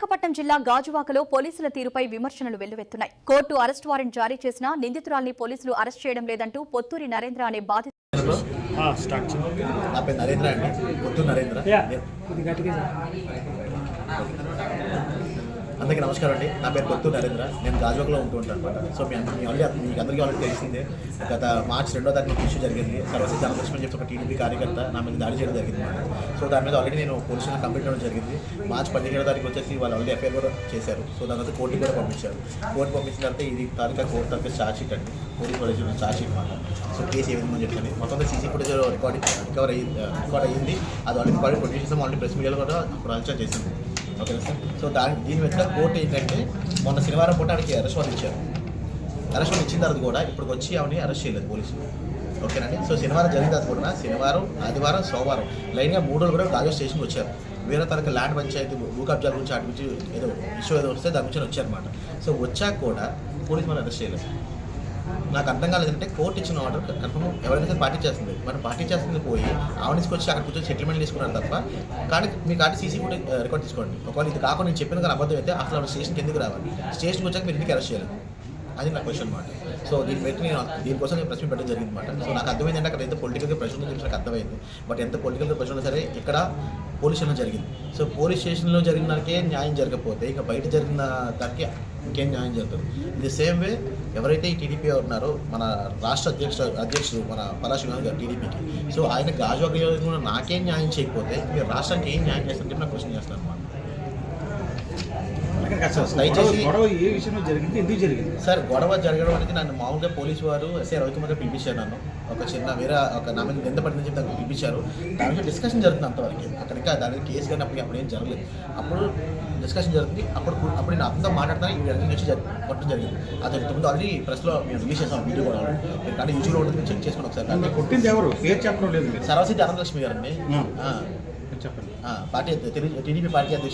విశాఖపట్నం జిల్లా గాజువాకలో పోలీసుల తీరుపై విమర్శలు వెల్లువెత్తున్నాయి. కోర్టు అరెస్ట్ వారెంట్ జారీ చేసినా నిందితురాల్ని పోలీసులు అరెస్ట్ చేయడం లేదంటూ పొత్తూరి నరేంద్ర అనే బాధిత నరేంద్ర అందరికీ నమస్కారం అండి. నా పేరు పొత్తు నరేంద్ర. నేను గాజువాకలో ఉంటూ ఉంటాను అనమాట. సో మీ అందరికీ ఆల్రెడీ మీకు అందరికీ ఆల్రెడీ తెలిసిందే. గత మార్చ్ రెండో తారీఖు ఇష్యూ జరిగింది. సర్వసిద్ధ ధనలక్ష్మి అని చెప్పి ఒక టీడీపీ కార్యకర్త నా మీద దాడి చేయడం జరిగింది అనమాట. సో దాని మీద ఆల్రెడీ నేను పోలీసులను కంప్లైంట్ చేయడం జరిగింది. మార్చి పదిహేడో తారీఖు వచ్చేసి వాళ్ళు ఆల్రెడీ ఎఫ్ఐఆర్ కూడా చేశారు. సో దాని తర్వాత కోర్టు కూడా పంపించారు. కోర్టు పంపించిన తర్వాత ఇది తాలూకా కోర్టు తరఫు ఛార్జ్ షీట్ అండి. పోలీస్ వాళ్ళు ఇచ్చిన ఛార్జ్ షీట్ అనమాట. సో కేసు ఏ విధంగా చెప్పండి. మొత్తం సీసీ ఫుటేజ్ రికార్డింగ్ రికవర్ అయ్యింది రికార్డ్ అయ్యింది. అది ఆల్రెడీ రికార్డింగ్ ప్రొడ్యూస్ చేసాము ఆల్రెడీ ప్రెస్ మీడియాలో కూడా ప్రచారం చేసింది. Okay sir? సో దాని దీని వెంట కోర్టు ఏంటంటే మొన్న శనివారం పూట ఆడికి అరెస్ట్ వాళ్ళు ఇచ్చారు. అరెస్ట్ వాళ్ళు ఇచ్చిన తర్వాత కూడా ఇప్పటికి వచ్చి ఆవిడని అరెస్ట్ చేయలేదు పోలీసులు. ఓకేనండి సో శనివారం జరిగిన తర్వాత కూడా శనివారం ఆదివారం సోమవారం లైన్గా మూడు రోజులు కూడా గాజు స్టేషన్కి వచ్చారు. వేరే తనకు ల్యాండ్ పంచాయతీ భూ కబ్జాల గురించి అటు గురించి ఏదో ఇష్యూ ఏదో వస్తే దాని గురించి వచ్చారనమాట సో వచ్చాక కూడా పోలీసు వాళ్ళు అరెస్ట్ చేయలేదు. నాకు అర్థం కాలేదంటే కోర్టు ఇచ్చిన ఆర్డర్ కన్ఫర్మ్ ఎవరైనా సరే పార్టీ చేస్తుంది మరి పార్టీ చేస్తుంది పోయి ఆవిడ తీసుకొచ్చి అక్కడ కూర్చొని సెటిల్మెంట్ తీసుకున్నారు తప్ప కానీ మీ కాటి సీసీ కూడా రికార్డ్ తీసుకోండి. ఒకవేళ ఇది కాకుండా నేను చెప్పిన కానీ అబద్ధం అయితే అసలు ఆవిడ స్టేషన్కి ఎందుకు రావాలి? స్టేషన్కి వచ్చాక మీరు ఇంటికి అరెస్ట్ చేయాలి. అది నా క్వశ్చన్ అనమాట సో దీన్ని పెట్టి నేను దీనికోసం నేను ప్రశ్న పెట్టడం జరిగింది అనమాట సో నాకు అర్థమైంది అంటే అక్కడ ఎంత పొలిటికల్గా ప్రెషర్ ఉందో నాకు అర్థమైంది. బట్ ఎంత పొలిటికల్గా ప్రెషర్ ఉన్నా సరే ఇక్కడ పోలీస్ స్టేషన్లో జరిగింది. సో పోలీస్ స్టేషన్లో జరిగిన దానికే న్యాయం జరగకపోతే ఇక బయట జరిగిన దానికి ఇంకేం న్యాయం చేస్తారు ఇది సేమ్ వే ఎవరైతే ఈ టీడీపీ ఉన్నారో మన రాష్ట్ర అధ్యక్షుడు అధ్యక్షుడు మన పలాష్ గాంధీ గారు టీడీపీకి. సో ఆయన గాజువాక నియోజకవర్గంలో నాకేం న్యాయం చేయకపోతే మీరు రాష్ట్రానికి ఏం న్యాయం చేస్తారని చెప్పి క్వశ్చన్ చేస్తాను అనమాట దయచేసి- గొడవ ఏ విషయంలో జరిగింది ఎందుకు జరిగింది? సార్ గొడవ జరగడం అనేది నన్ను మామూలుగా పోలీసు వారు ఎస్ఐ రవికుమార్ గారు పిలిపించారు నన్ను. ఒక చిన్న వేరే ఒక నా మీద ఎంత పడిందని చెప్పి నాకు పిలిపించారు. దాని మీద డిస్కషన్ జరుగుతుంది అంతవరకు. అక్కడ ఇంకా దాని మీద కేసు కానీ అప్పుడు అప్పుడు ఏం జరగలేదు. అప్పుడు డిస్కషన్ జరుగుతుంది. అప్పుడు అప్పుడు నేను అతనితో మాట్లాడతాను ఈ వచ్చి జరి- కొట్టడం జరిగింది. అది ఇంతకుముందు ఆల్రెడీ ప్రెస్లో మేము రిలీజ్ చేసాం వీడియో కూడా మీరు కానీ యూట్యూబ్లో ఉంటుంది చెక్ చేసుకోండి ఒకసారి. కొట్టింది ఎవరు? పేరు చెప్పడం లేదు సర్వసిద్ధి అనంతలక్ష్మి గారండి. చెప్పండి. పార్టీ టీడీపీ పార్టీ అధ్యక్షుడు